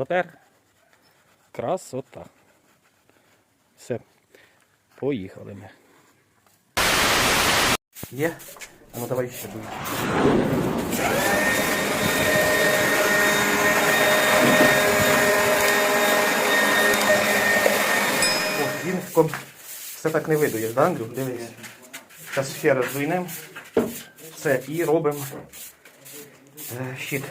Тепер красота. Все. Поїхали ми. Є? А ну давай ще буде. Він все так не видуєш, да, Андрюх? Дивись. Зараз ще раз дуйнемо. Все, і робимо е, щит.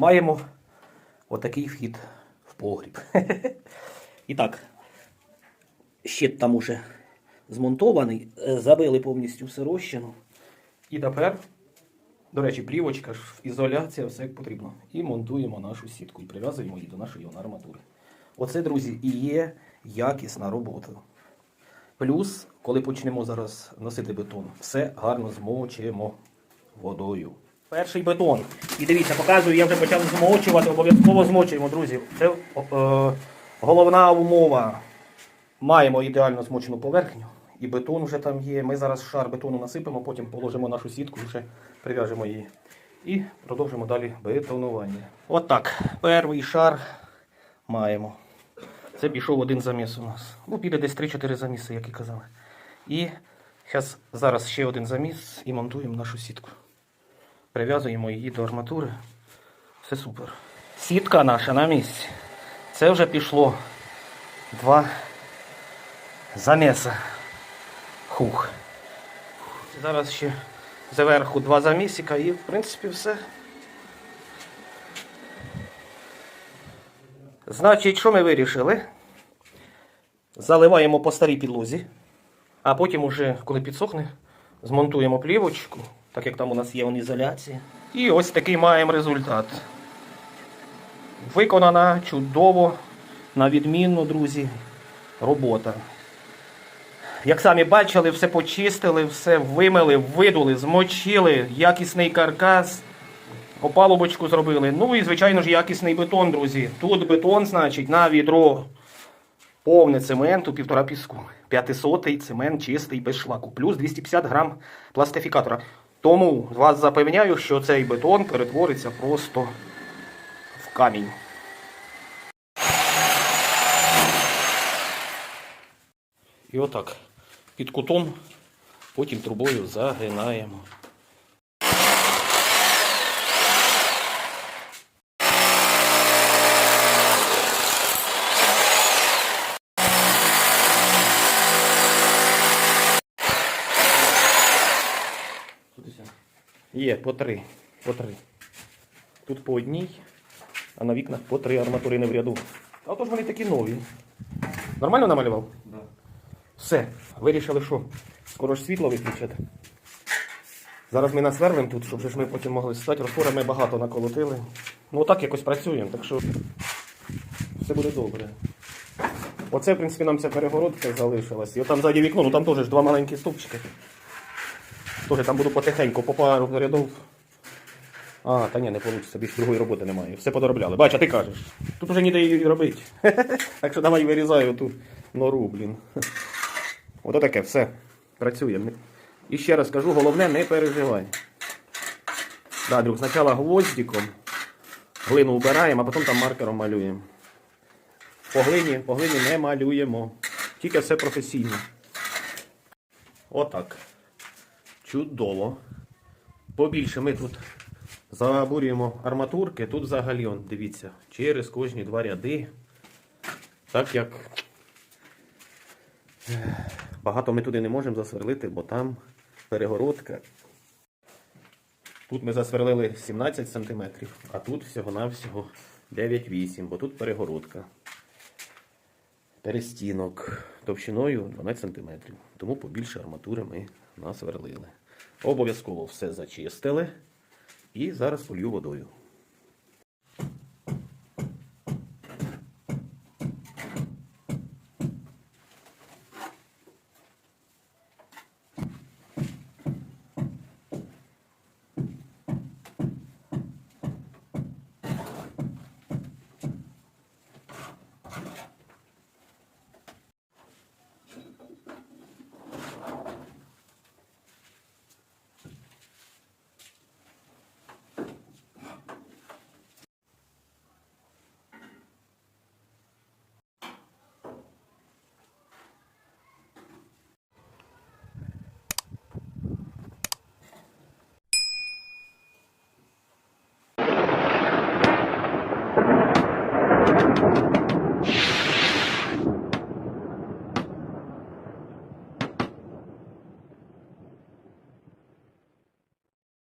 Маємо отакий вхід в погріб. І так, щит там уже змонтований, е, забили повністю все розчину. І тепер, до речі, плівочка, ізоляція, все як потрібно. І монтуємо нашу сітку і прив'язуємо її до нашої арматури. Оце, друзі, і є якісна робота. Плюс, коли почнемо зараз носити бетон, все гарно змочимо водою. Перший бетон. І дивіться, показую, я вже почав змочувати, обов'язково змочуємо, друзі. Це е, головна умова. Маємо ідеально змочену поверхню, і бетон вже там є. Ми зараз шар бетону насипемо, потім положимо нашу сітку, вже прив'яжемо її. І продовжимо далі бетонування. От так. Перший шар маємо. Це пішов один заміс у нас. Ну, піде десь 3-4 заміси, як і казали. І зараз ще один заміс і монтуємо нашу сітку. Прив'язуємо її до арматури. Все супер. Сітка наша на місці. Це вже пішло два заміса. Хух. Зараз ще зверху два замісика і в принципі все. Значить, що ми вирішили? Заливаємо по старій підлозі, а потім уже, коли підсохне, змонтуємо плівочку, так як там у нас є вон ізоляція. І ось такий маємо результат. Виконана чудово, на відмінно, друзі, робота. Як самі бачили, все почистили, все вимили, видули, змочили, якісний каркас. Опалубочку зробили. Ну і, звичайно ж, якісний бетон, друзі. Тут бетон, значить, на відро повне цементу, півтора піску. П'ятисотий цемент чистий, без шлаку. Плюс 250 грам пластифікатора. Тому вас запевняю, що цей бетон перетвориться просто в камінь. І отак. Під кутом, потім трубою загинаємо. Є по три. По три. Тут по одній, а на вікнах по три арматурини в ряду. А отож вони такі нові. Нормально намалював? Да. Все, вирішили, що скоро ж світло виключати. Зараз ми насвервимо тут, щоб ж ми потім могли стати. Розпори ми багато наколотили. Ну отак якось працюємо, так що все буде добре. Оце, в принципі, нам ця перегородка залишилась. І там ззаді вікно, ну там теж два маленькі стовпчики. Теж там буду потихеньку, по пару рядов. А, та ні, не вийде, більше другої роботи немає. Все подоробляли. Бач, а ти кажеш. Тут уже ніде її робити. Так що давай вирізаю ту нору, блін. Ото таке, все. Працюємо. І ще раз кажу, головне, не переживай. Да, друг, спочатку гвоздиком глину вбираємо, а потім там маркером малюємо. По глині, по глині не малюємо. Тільки все професійно. Отак. Чудово. Побільше ми тут забурюємо арматурки. Тут взагалі, он, дивіться, через кожні два ряди. Так як багато ми туди не можемо засверлити, бо там перегородка. Тут ми засверлили 17 см, а тут всього-навсього 9-8, бо тут перегородка. Перестінок товщиною 12 см. Тому побільше арматури ми насверлили. Обов'язково все зачистили. І зараз полью водою.